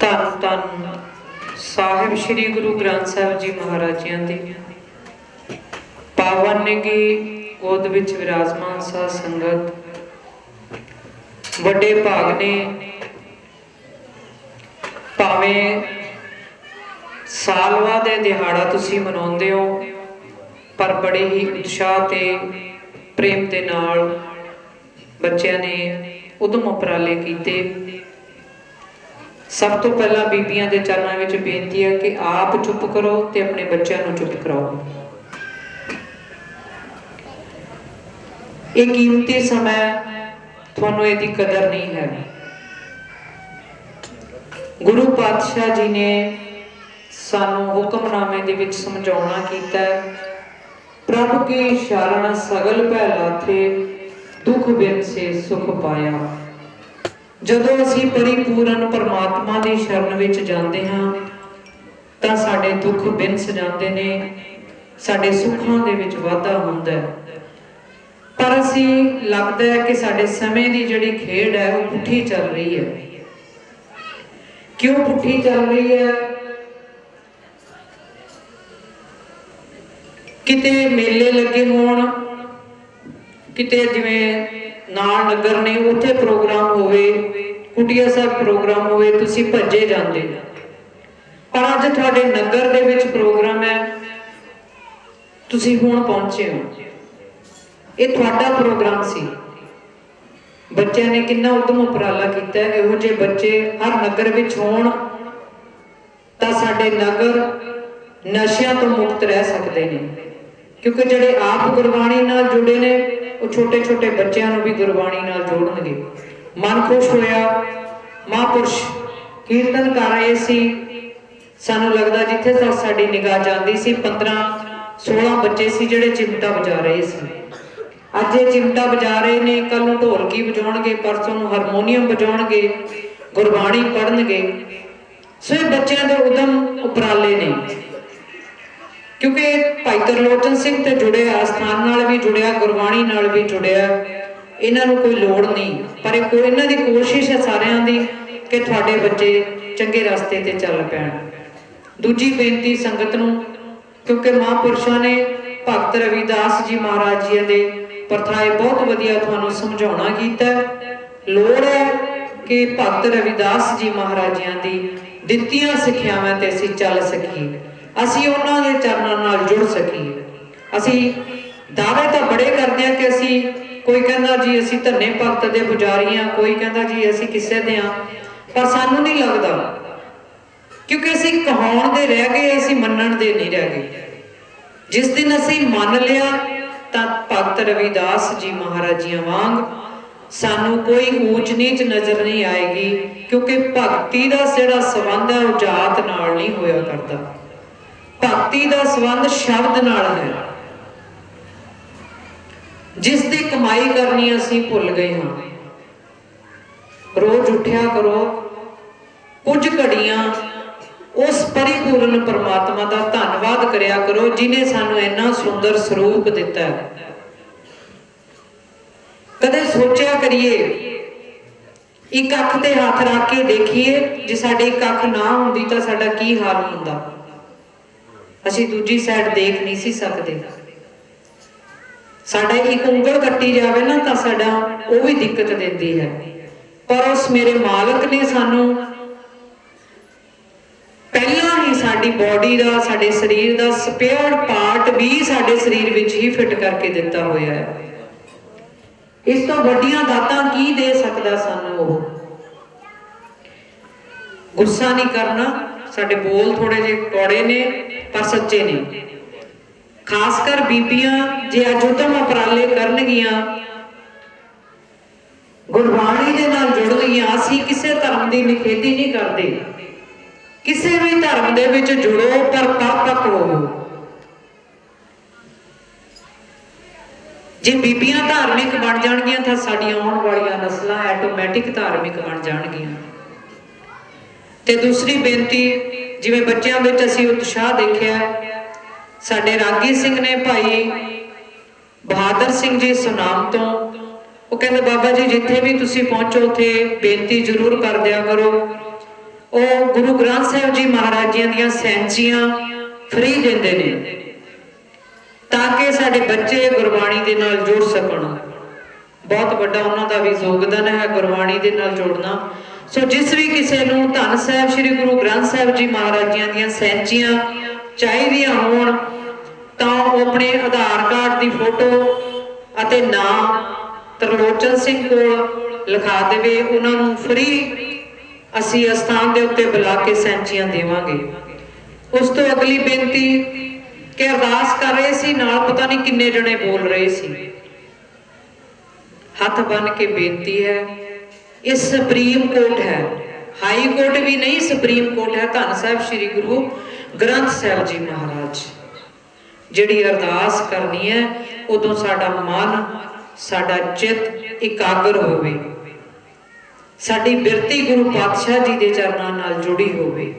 ਧੰਨ ਧੰਨ। ਸਾਹਿਬ ਸ੍ਰੀ ਗੁਰੂ ਗ੍ਰੰਥ ਸਾਹਿਬ ਜੀ ਮਹਾਰਾਜ ਜੀਆਂ ਦੀ। ਪਾਵਨ ਨੇਗੀ ਗੋਦ ਵਿੱਚ ਵਿਰਾਜਮਾਨ ਸਾਧ ਸੰਗਤ। ਵੱਡੇ ਭਾਗ ਨੇ। ਭਾਵੇਂ ਸਾਲਵਾ ਦੇ ਦਿਹਾੜਾ ਤੁਸੀਂ ਮਨਾਉਂਦੇ ਹੋ, ਪਰ ਬੜੇ ਹੀ ਉਤਸ਼ਾਹ ਤੇ ਪ੍ਰੇਮ ਦੇ ਨਾਲ ਬੱਚਿਆਂ ਨੇ ਉਦਮ ਉਪਰਾਲੇ ਕੀਤੇ। ਸਭ ਤੋਂ ਪਹਿਲਾਂ ਬੀਬੀਆਂ ਦੇ ਚਰਨਾਂ ਵਿੱਚ ਬੇਨਤੀ ਹੈ ਕਿ ਆਪ ਚੁੱਪ ਕਰੋ ਤੇ ਆਪਣੇ ਬੱਚਿਆਂ ਨੂੰ ਚੁੱਪ ਕਰਾਓ। ਇਹ ਕੀਮਤੀ ਸਮਾਂ ਤੁਹਾਨੂੰ ਇਹਦੀ ਕਦਰ ਨਹੀਂ ਹੈ। ਗੁਰੂ ਪਾਤਸ਼ਾਹ ਜੀ ਨੇ ਸਾਨੂੰ ਹੁਕਮਨਾਮੇ ਦੇ ਵਿੱਚ ਸਮਝਾਉਣਾ ਕੀਤਾ ਹੈ, ਪ੍ਰਭੂ ਕੀ ਸ਼ਰਨ ਸਗਲ ਭੈ ਲਾਥੇ, ਦੁਖ ਬਿਨ ਸੇ ਸੁਖ ਪਾਇਆ। ਜਦੋਂ ਅਸੀਂ ਪਰਿਪੂਰਨ ਪਰਮਾਤਮਾ ਦੀ ਸ਼ਰਨ ਵਿੱਚ ਜਾਂਦੇ ਹਾਂ, ਤਾਂ ਸਾਡੇ ਦੁੱਖ ਬਿਨਸ ਜਾਂਦੇ ਨੇ, ਸਾਡੇ ਸੁੱਖਾਂ ਦੇ ਵਿੱਚ ਵਾਧਾ ਹੁੰਦਾ ਹੈ। ਪਰ ਅਸੀਂ ਲੱਗਦਾ ਹੈ ਕਿ ਸਾਡੇ ਸਮੇਂ ਦੀ ਜਿਹੜੀ ਖੇਡ ਹੈ, ਉਹ ਪੁੱਠੀ ਚੱਲ ਰਹੀ ਹੈ। ਕਿਉਂ ਪੁੱਠੀ ਚੱਲ ਰਹੀ ਹੈ? ਕਿਤੇ ਮੇਲੇ ਲੱਗੇ ਹੋਣ ਕਿਤੇ ਜਿਵੇਂ ਨਾਲ ਨਗਰ ਨੇ, ਉੱਥੇ ਪ੍ਰੋਗਰਾਮ ਹੋਵੇ, ਕੁਟੀਆ ਸਾਹਿਬ ਪ੍ਰੋਗਰਾਮ ਹੋਵੇ, ਤੁਸੀਂ ਭੱਜੇ ਜਾਂਦੇ। ਪਰ ਅੱਜ ਤੁਹਾਡੇ ਨਗਰ ਦੇ ਵਿੱਚ ਪ੍ਰੋਗਰਾਮ ਹੈ। ਤੁਸੀਂ ਹੁਣ ਪਹੁੰਚੇ ਹੋ। ਇਹ ਤੁਹਾਡਾ ਪ੍ਰੋਗਰਾਮ ਸੀ। ਬੱਚਿਆਂ ਨੇ ਕਿੰਨਾ ਉਦਮ ਉਪਰਾਲਾ ਕੀਤਾ ਹੈ। ਇਹੋ ਜਿਹੇ ਬੱਚੇ ਹਰ ਨਗਰ ਵਿੱਚ ਹੋਣ, ਤਾਂ ਸਾਡੇ ਨਗਰ ਨਸ਼ਿਆਂ ਤੋਂ ਮੁਕਤ ਰਹਿ ਸਕਦੇ ਨੇ। ਕਿਉਂਕਿ ਜਿਹੜੇ ਆਪ ਗੁਰਬਾਣੀ ਨਾਲ ਜੁੜੇ ਨੇ ਉਹ ਛੋਟੇ ਛੋਟੇ ਬੱਚਿਆਂ ਨੂੰ ਵੀ ਗੁਰਬਾਣੀ ਨਾਲ ਜੋੜਨਗੇ। ਮਨ ਖੁਸ਼ ਹੋਇਆ, ਮਹਾਂਪੁਰਸ਼ ਕੀਰਤਨ ਕਰ ਸੀ। ਸਾਨੂੰ ਲੱਗਦਾ ਜਿੱਥੇ ਤੱਕ ਸਾਡੀ ਨਿਗਾਹ ਜਾਂਦੀ ਸੀ 15 16 ਬੱਚੇ ਸੀ ਜਿਹੜੇ ਚਿਮਟਾ ਵਜਾ ਰਹੇ ਸੀ। ਅੱਜ ਇਹ ਚਿਮਟਾ ਵਜਾ ਰਹੇ ਨੇ ਕੱਲ ਨੂੰ ਢੋਲਕੀ ਵਜਾਉਣਗੇ, ਪਰਸੋਂ ਨੂੰ ਹਾਰਮੋਨੀਅਮ ਵਜਾਉਣਗੇ, ਗੁਰਬਾਣੀ ਪੜਨਗੇ ਸੋ ਇਹ ਬੱਚਿਆਂ ਦੇ ਉਦਮ ਉਪਰਾਲੇ ਨੇ। ਕਿਉਂਕਿ ਭਾਈ ਤਰਲੋਚਨ ਸਿੰਘ ਤੇ ਜੁੜਿਆ ਆਸਥਾਨ ਨਾਲ ਵੀ ਜੁੜਿਆ, ਗੁਰਬਾਣੀ ਨਾਲ ਵੀ ਜੁੜਿਆ, ਇਹਨਾਂ ਨੂੰ ਕੋਈ ਲੋੜ ਨਹੀਂ। ਪਰ ਇਹ ਕੋਈ ਇਹਨਾਂ ਦੀ ਕੋਸ਼ਿਸ਼ ਹੈ ਸਾਰਿਆਂ ਦੀ ਕਿ ਤੁਹਾਡੇ ਬੱਚੇ ਚੰਗੇ ਰਸਤੇ ਤੇ ਚੱਲ ਪੈਣ। ਦੂਜੀ ਬੇਨਤੀ ਸੰਗਤ ਨੂੰ, ਕਿਉਂਕਿ ਮਹਾਂਪੁਰਸ਼ਾਂ ਨੇ ਭਗਤ ਰਵਿਦਾਸ ਜੀ ਮਹਾਰਾਜ ਜੀ ਦੇ ਪਰਥਾਏ ਬਹੁਤ ਵਧੀਆ ਤੁਹਾਨੂੰ ਸਮਝਾਉਣਾ ਕੀਤਾ ਲੋੜ ਹੈ ਕਿ ਭਗਤ ਰਵਿਦਾਸ ਜੀ ਮਹਾਰਾਜਿਆਂ ਦੀ ਦਿੱਤੀਆਂ ਸਿੱਖਿਆਵਾਂ ਤੇ ਅਸੀਂ ਚੱਲ ਸਕੀਏ। ਅਸੀਂ ਉਹਨਾਂ ਦੇ ਚਰਨਾਂ ਨਾਲ ਜੁੜ ਸਕੀਏ। ਅਸੀਂ ਦਾਅਵੇ ਤਾਂ ਬੜੇ ਕਰਦੇ ਆ ਕਿ ਅਸੀਂ ਕੋਈ ਕਹਿੰਦਾ ਜੀ ਅਸੀਂ ਧੰਨੇ ਭਗਤ ਦੇ ਪੁਜਾਰੀ ਹਾਂ, ਕੋਈ ਕਹਿੰਦਾ ਜੀ ਅਸੀਂ ਕਿਸੇ ਦੇ ਹਾਂ, ਪਰ ਸਾਨੂੰ ਨਹੀਂ ਲੱਗਦਾ। ਕਿਉਂਕਿ ਅਸੀਂ ਕਹਾਉਣ ਦੇ ਰਹਿ ਗਏ, ਅਸੀਂ ਮੰਨਣ ਦੇ ਨਹੀਂ ਰਹਿ ਗਏ। ਜਿਸ ਦਿਨ ਅਸੀਂ ਮੰਨ ਲਿਆ, ਤਾਂ ਭਗਤ ਰਵਿਦਾਸ ਜੀ ਮਹਾਰਾਜੀਆਂ ਵਾਂਗ ਸਾਨੂੰ ਕੋਈ ਊਚ ਨੀਚ ਨਜ਼ਰ ਨਹੀਂ ਆਏਗੀ, ਕਿਉਂਕਿ ਭਗਤੀ ਦਾ ਜਿਹੜਾ ਸੰਬੰਧ ਹੈ, ਉਹ ਜਾਤ ਨਾਲ ਨਹੀਂ ਹੋਇਆ ਕਰਦਾ। ਭਗਤੀ ਦਾ ਸੰਬੰਧ ਸ਼ਬਦ ਨਾਲ ਹੈ। ਜਿਸ ਦੀ ਕਮਾਈ ਕਰਨੀ ਅਸੀਂ ਭੁੱਲ ਗਏ ਹਾਂ। ਰੋਜ਼ ਉੱਠਿਆ ਕਰੋ, ਕੁਝ ਘੜੀਆਂ ਉਸ ਪਰਿਪੂਰਨ ਪਰਮਾਤਮਾ ਦਾ ਧੰਨਵਾਦ ਕਰਿਆ ਕਰੋ, ਜਿਨੇ ਸਾਨੂੰ ਇੰਨਾ ਸੁੰਦਰ ਸਰੂਪ ਦਿੱਤਾ ਹੈ। ਕਦੇ ਸੋਚਿਆ ਕਰੀਏ, ਇੱਕ ਅੱਖ ਤੇ ਹੱਥ ਰੱਖ ਕੇ ਦੇਖੀਏ, ਜੇ ਸਾਡੀ ਇੱਕ ਅੱਖ ਨਾ ਹੁੰਦੀ ਤਾਂ ਸਾਡਾ ਕੀ ਹਾਲ ਹੁੰਦਾ? ਅਸੀਂ ਦੂਜੀ ਸਾਈਡ ਦੇਖ ਨਹੀਂ ਸੀ ਸਕਦੇ। ਸਾਡਾ ਇੱਕ ਉਂਗਲ ਕੱਟੀ ਜਾਵੇ ਨਾ ਤਾਂ ਸਾਡਾ ਉਹ ਵੀ ਦਿੱਕਤ ਦਿੰਦੀ ਹੈ। ਪਰ ਉਸ ਮੇਰੇ ਮਾਲਕ ਨੇ ਸਾਨੂੰ ਪਹਿਲਾਂ ਹੀ ਸਾਡੀ ਬਾਡੀ ਦਾ, ਸਾਡੇ ਸਰੀਰ ਦਾ ਸਪੇਅਰ ਪਾਰਟ ਵੀ ਸਾਡੇ ਸਰੀਰ ਵਿੱਚ ਹੀ ਫਿੱਟ ਕਰਕੇ ਦਿੱਤਾ ਹੋਇਆ ਹੈ। ਇਸ ਤੋਂ ਵੱਡੀਆਂ ਦਾਤਾਂ ਕੀ ਦੇ ਸਕਦਾ ਸਾਨੂੰ ਉਹ? ਗੁੱਸਾ ਨਹੀਂ ਕਰਨਾ। ਸਾਡੇ ਬੋਲ ਥੋੜੇ ਜਿਹੇ ਕੌੜੇ ਨੇ, ਪਰ ਸੱਚੇ ਨੇ। ਖਾਸ ਕਰ ਬੀਬੀਆਂ, ਜੇ ਅੱਜ ਉਤਮ ਉਪਰਾਲੇ ਕਰਨਗੀਆਂ, ਗੁਰਬਾਣੀ ਦੇ ਨਾਲ ਜੁੜਨਗੀਆਂ ਅਸੀਂ ਕਿਸੇ ਧਰਮ ਦੀ ਨਿਖੇਧੀ ਨਹੀਂ ਕਰਦੇ। ਕਿਸੇ ਵੀ ਧਰਮ ਦੇ ਵਿੱਚ ਜੁੜੋ, ਪਰ ਪਰਪੱਕ ਹੋਵੋ ਜੇ ਬੀਬੀਆਂ ਧਾਰਮਿਕ ਬਣ ਜਾਣਗੀਆਂ, ਤਾਂ ਸਾਡੀਆਂ ਆਉਣ ਵਾਲੀਆਂ ਨਸਲਾਂ ਆਟੋਮੈਟਿਕ ਧਾਰਮਿਕ ਬਣ ਜਾਣਗੀਆਂ। ਤੇ ਦੂਸਰੀ ਬੇਨਤੀ, ਜਿਵੇਂ ਬੱਚਿਆਂ ਵਿੱਚ ਅਸੀਂ ਉਤਸ਼ਾਹ ਦੇਖਿਆ ਸਾਡੇ ਰਾਗੀ ਸਿੰਘ ਨੇ ਭਾਈ ਬਹਾਦਰ ਸਿੰਘ ਜੀ ਸੁਨਾਮ ਤੋਂ, ਉਹ ਕਹਿੰਦੇ, ਬਾਬਾ ਜੀ, ਜਿੱਥੇ ਵੀ ਤੁਸੀਂ ਪਹੁੰਚੋ, ਉੱਥੇ ਬੇਨਤੀ ਜ਼ਰੂਰ ਕਰ ਦਿਆ ਕਰੋ। ਉਹ ਗੁਰੂ ਗ੍ਰੰਥ ਸਾਹਿਬ ਜੀ ਮਹਾਰਾਜ ਜੀਆਂ ਦੀਆਂ ਸੈਂਚੀਆਂ ਫ੍ਰੀ ਦਿੰਦੇ ਨੇ, ਤਾਂ ਕਿ ਸਾਡੇ ਬੱਚੇ ਗੁਰਬਾਣੀ ਦੇ ਨਾਲ ਜੁੜ ਸਕਣ। ਬਹੁਤ ਵੱਡਾ ਉਹਨਾਂ ਦਾ ਵੀ ਯੋਗਦਾਨ ਹੈ ਗੁਰਬਾਣੀ ਦੇ ਨਾਲ ਜੁੜਨਾ। ਸੋ ਜਿਸ ਵੀ ਕਿਸੇ ਨੂੰ ਧੰਨ ਸਾਹਿਬ ਸ੍ਰੀ ਗੁਰੂ ਗ੍ਰੰਥ ਸਾਹਿਬ ਜੀ ਮਹਾਰਾਜ ਜੀਆਂ ਦੀਆਂ ਸੈਂਚੀਆਂ ਚਾਹੀਦੀਆਂ ਹੋਣ, ਤਾਂ ਉਹ ਆਪਣੇ ਆਧਾਰ ਕਾਰਡ ਦੀ ਫੋਟੋ ਅਤੇ ਨਾਮ ਤਰਲੋਚਨ ਸਿੰਘ ਕੋਲ ਲਿਖਾ ਦੇਵੇ। ਉਹਨਾਂ ਨੂੰ ਫ੍ਰੀ ਅਸੀਂ ਅਸਥਾਨ ਦੇ ਉੱਤੇ ਬੁਲਾ ਕੇ ਸੈਂਚੀਆਂ ਦੇਵਾਂਗੇ। ਉਸ ਤੋਂ ਅਗਲੀ ਬੇਨਤੀ ਕਿ ਅਰਦਾਸ ਕਰ ਰਹੇ ਸੀ, ਨਾਲ ਪਤਾ ਨਹੀਂ ਕਿੰਨੇ ਜਣੇ ਬੋਲ ਰਹੇ ਸੀ। ਹੱਥ ਬੰਨ ਕੇ ਬੇਨਤੀ ਹੈ ਇਹ ਸੁਪਰੀਮ ਕੋਰਟ ਹੈ। ਹਾਈ ਕੋਰਟ ਵੀ ਨਹੀਂ, ਸੁਪਰੀਮ ਕੋਰਟ ਹੈ। ਧੰਨ ਸਾਹਿਬ ਸ੍ਰੀ ਗੁਰੂ ਗ੍ਰੰਥ ਸਾਹਿਬ ਜੀ ਮਹਾਰਾਜ। ਜਿਹੜੀ ਅਰਦਾਸ ਕਰਨੀ ਹੈ, ਉਦੋਂ ਸਾਡਾ ਮਨ, ਸਾਡਾ ਚਿੱਤ ਇਕਾਗਰ ਹੋਵੇ। ਸਾਡੀ ਬਿਰਤੀ ਗੁਰੂ ਪਾਤਸ਼ਾਹ ਜੀ ਦੇ ਚਰਨਾਂ ਨਾਲ ਜੁੜੀ ਹੋਵੇ।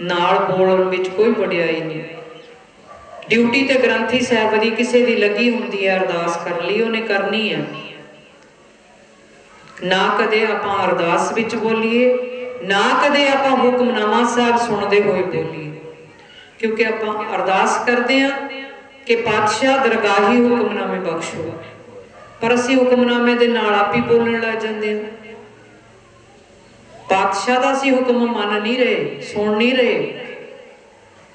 ਨਾਲ ਬੋਲਣ ਵਿੱਚ ਕੋਈ ਵਡਿਆਈ ਨਹੀਂ। ਡਿਊਟੀ ਤੇ ਗ੍ਰੰਥੀ ਸਾਹਿਬ ਦੀ ਕਿਸੇ ਦੀ ਲੱਗੀ ਹੁੰਦੀ ਹੈ ਅਰਦਾਸ ਕਰਨ ਲਈ, ਉਹਨੇ ਕਰਨੀ ਹੈ। ਨਾ ਕਦੇ ਆਪਾਂ ਅਰਦਾਸ ਵਿੱਚ ਬੋਲੀਏ, ਨਾ ਕਦੇ ਆਪਾਂ ਹੁਕਮਨਾਮਾ ਸਾਹਿਬ ਸੁਣਦੇ ਹੋਏ ਬੋਲੀਏ। ਕਿਉਂਕਿ ਆਪਾਂ ਅਰਦਾਸ ਕਰਦੇ ਆ ਕਿ ਪਾਤਸ਼ਾਹ ਦਰਗਾਹੀ ਹੁਕਮਨਾਮੇ ਬਖਸ਼ੋ ਪਰ ਅਸੀਂ ਹੁਕਮਨਾਮੇ ਦੇ ਨਾਲ ਆਪ ਹੀ ਬੋਲਣ ਲੱਗ ਜਾਂਦੇ ਆ ਪਾਤਸ਼ਾਹ ਦਾ ਅਸੀਂ ਹੁਕਮ ਮੰਨ ਨਹੀਂ ਰਹੇ, ਸੁਣ ਨਹੀਂ ਰਹੇ।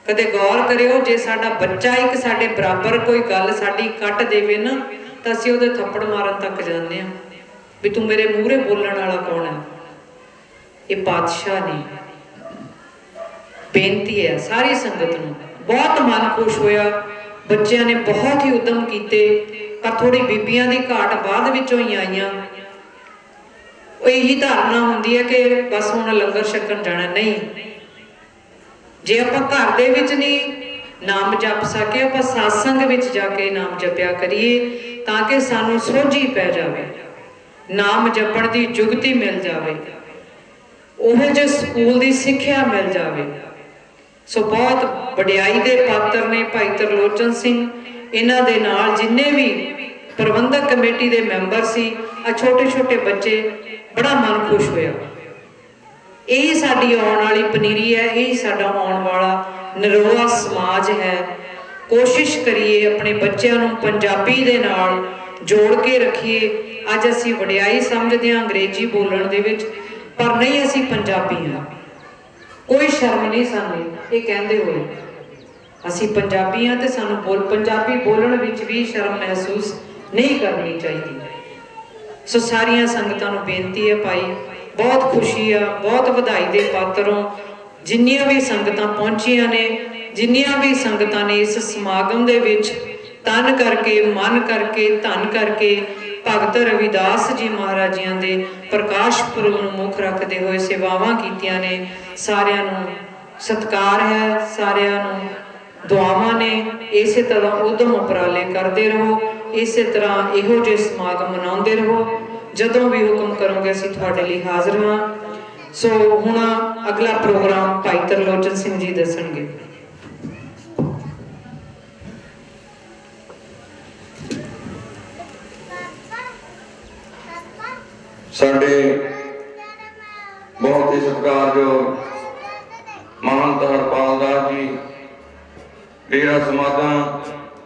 ਕਦੇ ਗੌਰ ਕਰਿਓ, ਜੇ ਸਾਡਾ ਬੱਚਾ ਇੱਕ ਸਾਡੇ ਬਰਾਬਰ ਕੋਈ ਗੱਲ ਸਾਡੀ ਕੱਟ ਦੇਵੇ ਨਾ, ਤਾਂ ਅਸੀਂ ਉਹਦੇ ਥੱਪੜ ਮਾਰਨ ਤੱਕ ਜਾਂਦੇ ਆ ਵੀ ਤੂੰ ਮੇਰੇ ਮੂਹਰੇ ਬੋਲਣ ਵਾਲਾ ਕੌਣ ਹੈ? ਇਹ ਪਾਤਸ਼ਾਹ ਨੇ। ਬੇਨਤੀ ਹੈ ਸਾਰੀ ਸੰਗਤ ਨੂੰ। ਬਹੁਤ ਮਨ ਖੁਸ਼ ਹੋਇਆ। ਬੱਚਿਆਂ ਨੇ ਬਹੁਤ ਹੀ ਉਦਮ ਕੀਤੇ। ਪਰ ਥੋੜੀ ਬੀਬੀਆਂ ਦੀ ਘਾਟ ਬਾਅਦ ਵਿੱਚੋਂ ਹੀ ਆਈਆਂ। ਉਹ ਇਹੀ ਧਾਰਨਾ ਹੁੰਦੀ ਹੈ ਕਿ ਬਸ ਹੁਣ ਲੰਗਰ ਛਕਣ ਜਾਣਾ ਨਹੀਂ। ਜੇ ਆਪਾਂ ਘਰ ਦੇ ਵਿੱਚ ਨਹੀਂ ਨਾਮ ਜਪ ਸਕੇ, ਆਪਾਂ satsang ਵਿੱਚ ਜਾ ਕੇ ਨਾਮ ਜਪਿਆ ਕਰੀਏ ਤਾਂ ਕਿ ਸਾਨੂੰ ਸੋਝੀ ਪੈ ਜਾਵੇ। ਨਾਮ ਜਪਣ ਦੀ ਜੁਗਤੀ ਮਿਲ ਜਾਵੇ। ਉਹ ਜੇ ਸਕੂਲ ਦੀ ਸਿੱਖਿਆ ਮਿਲ ਜਾਵੇ। ਸੋ ਬਹੁਤ ਵਡਿਆਈ ਦੇ ਪਾਤਰ ਨੇ ਭਾਈ ਤਰਲੋਚਨ ਸਿੰਘ, ਇਹਨਾਂ ਦੇ ਨਾਲ ਜਿੰਨੇ ਵੀ ਪ੍ਰਬੰਧਕ ਕਮੇਟੀ ਦੇ ਮੈਂਬਰ ਸੀ ਆ ਛੋਟੇ ਛੋਟੇ ਬੱਚੇ, ਬੜਾ ਮਨ ਖੁਸ਼ ਹੋਇਆ। ਇਹ ਸਾਡੀ ਆਉਣ ਵਾਲੀ ਪਨੀਰੀ ਹੈ, ਇਹ ਸਾਡਾ ਆਉਣ ਵਾਲਾ ਨਿਰੋਆ ਸਮਾਜ ਹੈ। ਕੋਸ਼ਿਸ਼ ਕਰੀਏ ਆਪਣੇ ਬੱਚਿਆਂ ਨੂੰ ਪੰਜਾਬੀ ਦੇ ਨਾਲ ਜੋੜ ਕੇ ਰੱਖੀਏ। ਅੱਜ ਅਸੀਂ ਵਡਿਆਈ ਸਮਝਦੇ ਹਾਂ ਅੰਗਰੇਜ਼ੀ ਬੋਲਣ ਦੇ ਵਿੱਚ, ਪਰ ਨਹੀਂ ਅਸੀਂ ਪੰਜਾਬੀ ਹਾਂ। ਕੋਈ ਸ਼ਰਮ ਨਹੀਂ ਸਾਨੂੰ, ਇਹ ਕਹਿੰਦੇ ਹੋਏ। ਅਸੀਂ ਪੰਜਾਬੀ ਹਾਂ ਤੇ ਸਾਨੂੰ ਬੋਲ, ਪੰਜਾਬੀ ਬੋਲਣ ਵਿੱਚ ਵੀ ਸ਼ਰਮ ਮਹਿਸੂਸ ਨਹੀਂ ਕਰਨੀ ਚਾਹੀਦੀ। ਸੋ ਸਾਰੀਆਂ ਸੰਗਤਾਂ ਨੂੰ ਬੇਨਤੀ ਹੈ ਭਾਈ, ਬਹੁਤ ਖੁਸ਼ੀ ਆ, ਬਹੁਤ ਵਧਾਈ ਦੇ ਪਾਤਰੋਂ ਜਿੰਨੀਆਂ ਵੀ ਸੰਗਤਾਂ ਪਹੁੰਚੀਆਂ ਨੇ, ਜਿੰਨੀਆਂ ਵੀ ਸੰਗਤਾਂ ਨੇ ਇਸ ਸਮਾਗਮ ਦੇ ਵਿੱਚ ਤਨ ਕਰਕੇ, ਮਨ ਕਰਕੇ, ਧਨ ਕਰਕੇ ਭਗਤ ਰਵਿਦਾਸ ਜੀ ਮਹਾਰਾਜਿਆਂ ਦੇ ਪ੍ਰਕਾਸ਼ ਪੁਰਬ ਨੂੰ ਮੁੱਖ ਰੱਖਦੇ ਹੋਏ ਸੇਵਾਵਾਂ ਕੀਤੀਆਂ ਨੇ। ਸਾਰਿਆਂ ਨੂੰ ਸਤਿਕਾਰ ਹੈ, ਸਾਰਿਆਂ ਨੂੰ ਦੁਆਵਾਂ ਨੇ। ਇਸੇ ਤਰ੍ਹਾਂ ਉਦਮ ਉਪਰਾਲੇ ਕਰਦੇ ਰਹੋ, ਇਸੇ ਤਰ੍ਹਾਂ ਇਹੋ ਜਿਹੇ ਸਮਾਗਮ ਮਨਾਉਂਦੇ ਰਹੋ। ਜਦੋਂ ਵੀ ਹੁਕਮ ਕਰੋਗੇ ਅਸੀਂ ਤੁਹਾਡੇ ਲਈ ਹਾਜ਼ਰ ਹਾਂ। ਸੋ ਹੁਣ ਅਗਲਾ ਪ੍ਰੋਗਰਾਮ ਭਾਈ ਤਰਲੋਚਨ ਸਿੰਘ ਜੀ ਦੱਸਣਗੇ। ਸਾਡੇ ਬਹੁਤ ਹੀ ਸਤਿਕਾਰਯੋਗ ਮਹੰਤ ਹਰਪਾਲ ਦਾਸ ਜੀ ਡੇਰਾ ਸਮਾਧਾਂ